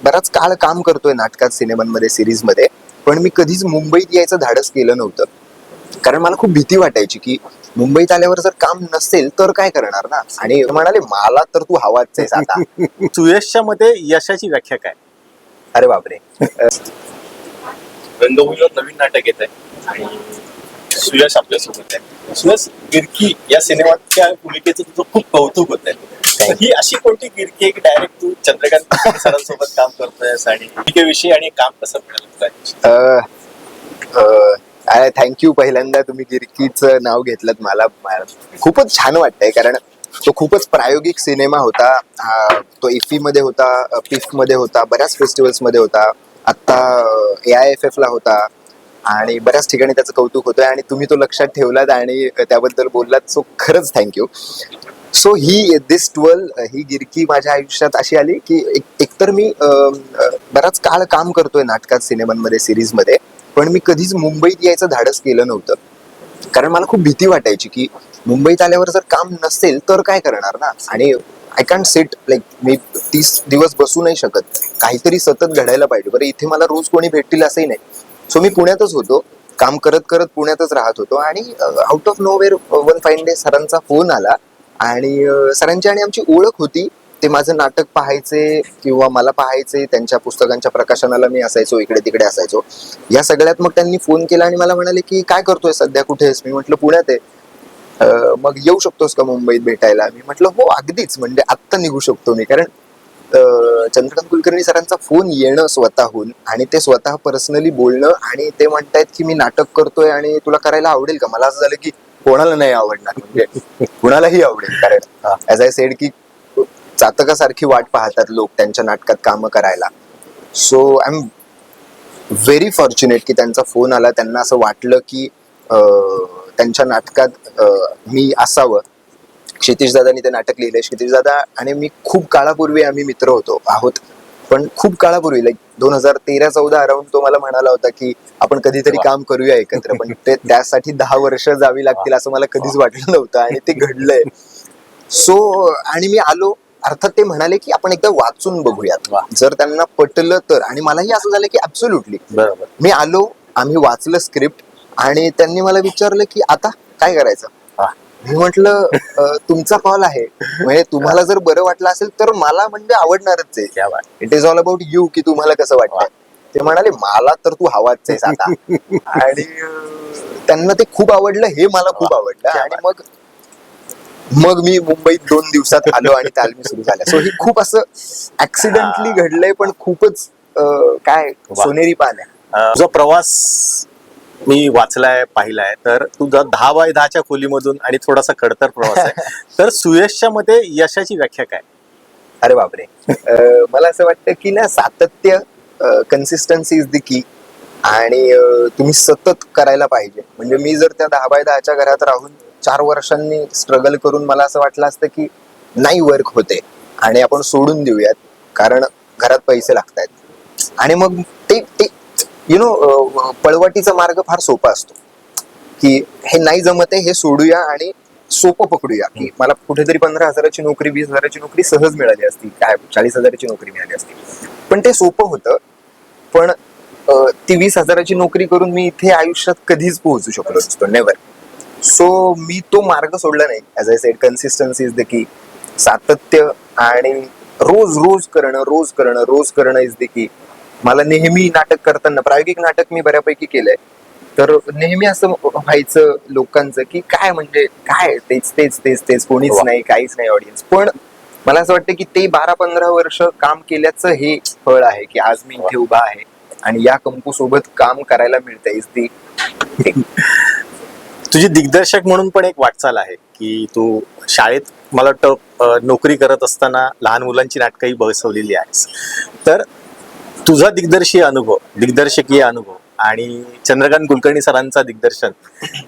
बराच काळ काम करतोय नाटकात सिनेमांमध्ये सिरीजमध्ये. पण मी कधीच मुंबईत यायचं धाडस केलं नव्हतं. कारण मला खूप भीती वाटायची की मुंबईत आल्यावर जर काम नसेल तर काय करणार ना? आणि म्हणाले मला तर तू हवाच आहेस आता. सुयशच्या मते यशाची व्याख्या काय? अरे बापरे. रंगभूमीवर नवीन नाटक येत आहे. आणि सुयश आपल्यासोबत आहे. सुयश गिरकी या सिनेमाच्या भूमिकेचं तुझं खूप कौतुक होत आहे ही अशी कोणती गिरकी आहे की डायरेक्ट तू चंद्रकांत सरांसोबत काम करतोयस आणि विषयी आणि काम कसं मिळालं तुला थँक्यू पहिल्यांदा तुम्ही गिरकीचं नाव घेतलं मला. खूपच छान वाटतंय कारण तो खूपच प्रायोगिक सिनेमा होता. तो इफी मध्ये होता पिफमध्ये होता बऱ्याच फेस्टिवल्समध्ये होता. आत्ता ए आय एफ एफ ला होता आणि बऱ्याच ठिकाणी त्याचं कौतुक होतंय आणि तुम्ही तो लक्षात ठेवलात आणि त्याबद्दल बोललात. सो खरंच थँक्यू सो ही दिस ट्वेल ही गिरकी माझ्या आयुष्यात अशी आली की एक एकतर मी बराच काळ काम करतोय नाटकात सिनेमांमध्ये सिरीजमध्ये पण मी कधीच मुंबईत यायचं धाडस केलं नव्हतं. कारण मला खूप भीती वाटायची की मुंबईत आल्यावर जर काम नसेल तर काय करणार ना? आणि आय कॅन्ट सेट लाईक मी तीस दिवस बसू नाही शकत. काहीतरी सतत घडायला पाहिजे. बरं इथे मला रोज कोणी भेटतील असंही नाही. सो मी पुण्यातच होतो. काम करत करत पुण्यातच राहत होतो. आणि out of nowhere one fine day सरांचा फोन आला. आणि सरांची आणि आमची ओळख होती. ते माझं नाटक पाहायचे किंवा मला पाहायचे त्यांच्या पुस्तकांच्या प्रकाशनाला मी असायचो इकडे तिकडे असायचो. या सगळ्यात मग त्यांनी फोन केला आणि मला म्हणाले की काय करतोय सध्या? कुठे आहेस? मी म्हटलं पुण्यात आहे. मग येऊ शकतोस का मुंबईत भेटायला? मी म्हटलं हो अगदीच. म्हणजे आत्ता निघू शकतो मी. कारण चंद्रकांत कुलकर्णी सरांचा फोन येणं स्वतःहून आणि ते स्वतः पर्सनली बोलणं आणि ते म्हणतायत की मी नाटक करतोय आणि तुला करायला आवडेल का? मला असं झालं की कोणाला नाही आवडणार म्हणजे कुणालाही आवडेल. कारण ऍज आय सेड की चातकासारखी वाट पाहतात लोक त्यांच्या नाटकात कामं करायला. So I am very fortunate की त्यांचा फोन आला. त्यांना असं वाटलं की अं, त्यांच्या नाटकात मी असावं. क्षितिश दादानी ते नाटक लिहिलंय. क्षितिश दादा आणि मी खूप काळापूर्वी आम्ही मित्र होतो आहोत. पण खूप काळापूर्वी लाईक दोन हजार तेरा चौदा अराउंड तो मला म्हणाला होता की आपण कधीतरी. काम करूया एकत्र पण ते त्यासाठी दहा वर्ष जावी लागतील असं मला कधीच वाटलं नव्हतं आणि ते घडलंय सो आणि मी आलो अर्थात ते म्हणाले की आपण एकदा वाचून बघूयात. जर त्यांना पटलं तर आणि मलाही असं झालं की ऍब्सोल्युटली बरोबर मी आलो आम्ही वाचलं स्क्रिप्ट आणि त्यांनी मला विचारलं की आता काय करायचं. मी म्हटलं "अं, तुमचा कॉल आहे. म्हणजे तुम्हाला जर बरं वाटलं असेल तर मला म्हणजे आवडणारच आहे. It is all about you की तुम्हाला कसं वाटतंय. ते म्हणाले मला तर तू हवाच आहेस आता. आणि त्यांना ते खूप आवडलं हे मला खूप आवडलं. आणि मग मग मी मुंबईत दोन दिवसात आलो आणि तालमी सुरू झाल्या सो ही खूप असं ऍक्सिडेंटली घडलंय पण खूपच काय. सोनेरी पान आहे. तुझा प्रवास मी वाचलाय पाहिलाय तर तुझा दहा बाय दहाच्या खोलीमधून आणि थोडासा खडतर प्रवास आहे तर सुयशच्या मते यशाची व्याख्या काय? अरे बापरे. अं, मला असं वाटतं की ना सातत्य कन्सिस्टन्सी इज द की आणि अं, तुम्ही सतत करायला पाहिजे. म्हणजे मी जर त्या दहा बाय दहाच्या घरात राहून चार वर्षांनी स्ट्रगल करून मला असं वाटलं असतं की नाही वर्क होते. आणि आपण सोडून देऊयात कारण घरात पैसे लागतायत. आणि मग ते ते यु नो पळवाटीचा मार्ग फार सोपा असतो. की हे नाही जमत आहे हे सोडूया आणि सोपं पकडूया. की मला कुठेतरी पंधरा हजाराची नोकरी वीस हजाराची नोकरी सहज मिळाली असती काय चाळीस हजाराची नोकरी मिळाली असती. पण ते सोपं होतं पण ती वीस हजाराची नोकरी करून मी इथे आयुष्यात कधीच पोहोचू शकलो नसतो नेवर सो मी तो मार्ग सोडला नाही. As I said consistency is the key सातत्य आणि रोज रोज करणं रोज करणं रोज करणं इज द की मला नेहमी नाटक करताना प्रायोगिक नाटक मी बऱ्यापैकी केलंय. तर नेहमी असं व्हायचं लोकांचं की काय म्हणजे काय? तेच तेच तेच तेच कोणीच. नाही काहीच नाही ऑडियन्स पण मला असं वाटतं की ते बारा पंधरा वर्ष काम केल्याचं हे फळ आहे की आज मी इथे उभा आहे आणि या कंपू सोबत काम करायला मिळतंय. इज दी तुझी दिग्दर्शक म्हणून पण एक वाटचाल आहे की तू शाळेत मला वाटतं नोकरी करत असताना लहान मुलांची नाटकही बसवलेली आहेस. तर तुझा दिग्दर्शीय अनुभव दिग्दर्शकीय अनुभव आणि चंद्रकांत कुलकर्णी सरांचा दिग्दर्शन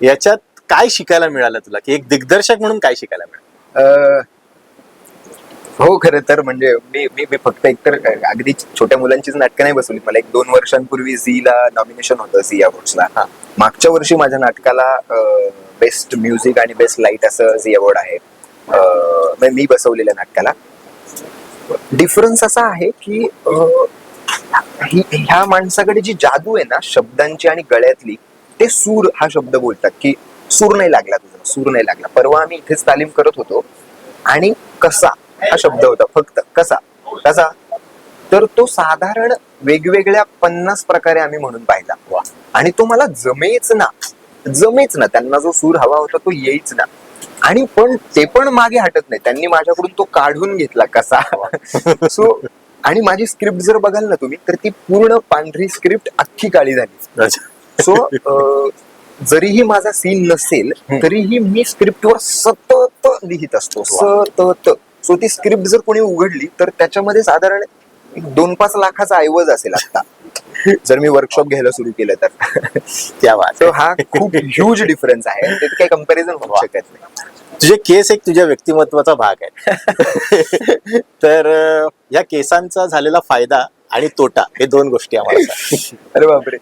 याच्यात काय शिकायला मिळालं तुला? की एक दिग्दर्शक म्हणून काय शिकायला मिळालं? हो खरं तर म्हणजे मी मी मी फक्त एकतर अगदी छोट्या मुलांचीच नाटकं नाही बसवली. मला एक दोन वर्षांपूर्वी झीला नॉमिनेशन होतं झी अवॉर्ड्सला हा. मागच्या वर्षी माझ्या नाटकाला बेस्ट म्युझिक आणि बेस्ट लाइट असं झी अवॉर्ड आहे. मी बसवलेल्या नाटकाला. डिफरन्स असा आहे की ह्या माणसाकडे जी जादू आहे ना शब्दांची आणि गळ्यातली ते सूर हा शब्द बोलतात की सूर नाही लागला तुझा सूर नाही लागला. परवा आम्ही इथेच तालीम करत होतो आणि कसा हा शब्द होता फक्त कसा कसा? तर तो साधारण वेगवेगळ्या पन्नास प्रकारे आम्ही म्हणून पाहिला. आणि तो मला जमेच ना जमेच ना. त्यांना जो सूर हवा होता तो येईच ना. आणि पण ते पण मागे हटत नाही. त्यांनी माझ्याकडून तो काढून घेतला कसा. सो आणि माझी स्क्रिप्ट जर बघाल ना तुम्ही तर ती पूर्ण पांढरी स्क्रिप्ट अख्खी काळी झाली. सो जरीही माझा सीन नसेल तरीही मी स्क्रिप्टवर सतत लिहित असतो. सतत. सो ती स्क्रिप्ट जर कोणी उघडली तर त्याच्यामध्ये साधारण दोन पाच लाखाचा ऐवज असेल आता जर मी वर्कशॉप घ्यायला सुरू केलं तर. त्या हा खूप ह्यूज डिफरन्स आहे. त्यात काही कंपॅरिझन होऊ शकत नाही. तुझे केस एक तुझ्या व्यक्तिमत्वाचा भाग आहे तर या केसांचा झालेला फायदा आणि तोटा हे दोन गोष्टी आम्हाला अरे बापरे.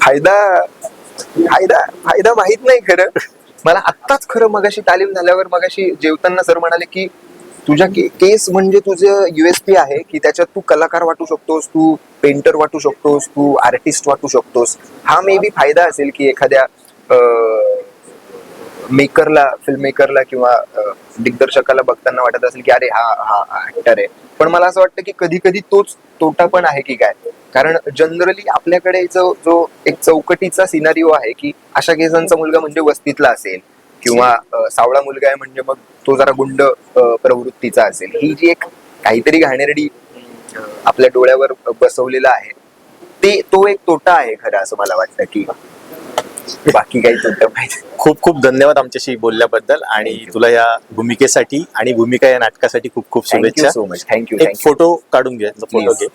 फायदा फायदा फायदा माहीत नाही खरं. मला आत्ताच खरं मगाशी तालीम झाल्यावर मगाशी जेवताना सर म्हणाले की तुझ्या के- केस म्हणजे तुझं युएसपी आहे की त्याच्यात तू कलाकार वाटू शकतोस तू पेंटर वाटू शकतोस तू आर्टिस्ट वाटू शकतोस. हा मे बी फायदा असेल की एखाद्या मेकरला फिल्म मेकरला किंवा दिग्दर्शकाला बघताना वाटत असेल की अरे हा हा ऍक्टर आहे. पण मला असं वाटतं की कधी कधी तोच तोटा पण आहे की काय? कारण जनरली आपल्याकडे जो जो एक चौकटीचा सिनारिओ आहे की अशा केसांचा मुलगा म्हणजे वस्तीतला असेल किंवा सावळा मुलगा आहे म्हणजे मग तो जरा गुंड प्रवृत्तीचा असेल. ही जी एक काहीतरी घाणेरडी आपल्या डोळ्यावर बसवलेला आहे ते तो एक तोटा आहे खरं असं मला वाटतं की बाकी काही माहिती खूप खूप धन्यवाद आमच्याशी बोलल्याबद्दल आणि तुला या भूमिकेसाठी आणि भूमिका या नाटकासाठी खूप खूप शुभेच्छा. सो मच थँक्यू एक फोटो काढून घ्या फोटो. घे.